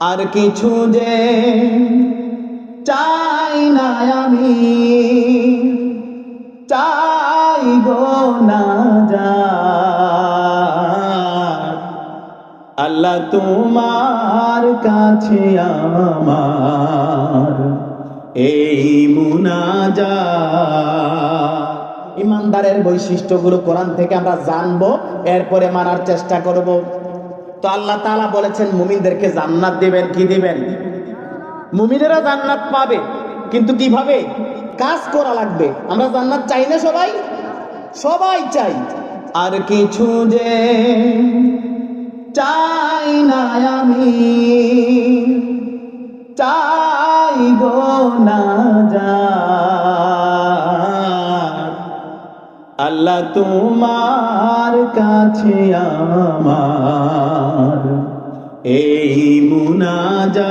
আর কিছু যে চাই না আমি চাই গো না যা। আল্লাহ তোমার কাছে আমার এই মুনাজা ইমানদারের বৈশিষ্ট্যগুলো কোরআন থেকে আমরা জানব, এরপরে মানার চেষ্টা করব। তো আল্লাহ তালা বলেছেন, মুমিনদেরকে জান্নাত দিবেন, কি দিবেন? মুমিনেরা জান্নাত পাবে, কিন্তু কীভাবে? কাজ করা লাগবে। আমরা জান্নাত চাই না সবাই? সবাই চাই। আর কিছু যে চাই না আমি, চাই গো না যা। আল্লাহ তোমার কাছে আমার এই মুনাজাত।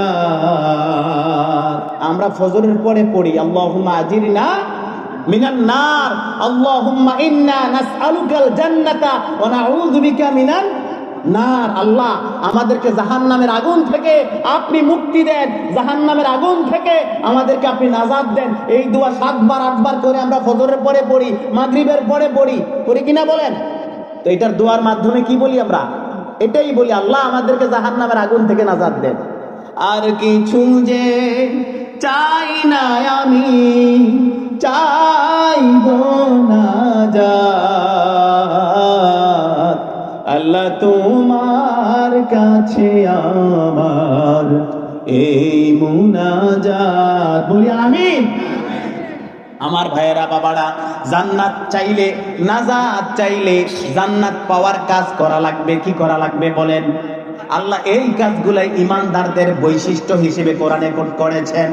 আমরা ফজরের পরে পড়ি, আল্লাহুম্মা আজিরনা মিনান নার, আল্লাহুম্মা ইন্না নাসআলুকাল জান্নাতা ওয়া নাউযু বিকা মিনান নার। আল্লাহ, আমাদেরকে জাহান্নামের আগুন থেকে আপনি মুক্তি দেন, জাহান্নামের আগুন থেকে আমাদেরকে আপনি নাজাত দেন। এই দোয়া সাতবার, আটবার করে আমরা ফজরের পরে পড়ি, মাগরিবের পরে পড়ি। পড়ি কিনা বলেন? তো এটার দোয়ার মাধ্যমে কি বলি আমরা? এটাই বলি, আল্লাহ আমাদেরকে জাহান্নামের আগুন থেকে নাজাত দেন। আর কিছু যে চাই না আমি চাই না যা আল্লাহ তোমার কাছে আমার এই মুনাজাত। বলি আমি আমার ভাইয়েরা, বাবারা, জান্নাত চাইলে, নাজাত চাইলে জান্নাত পাওয়ার কাজ করা লাগবে, কি করা লাগবে বলেন? আল্লাহ এই কাজগুলাই ইমানদারদের বৈশিষ্ট্য হিসেবে কোরআনে করেছেন।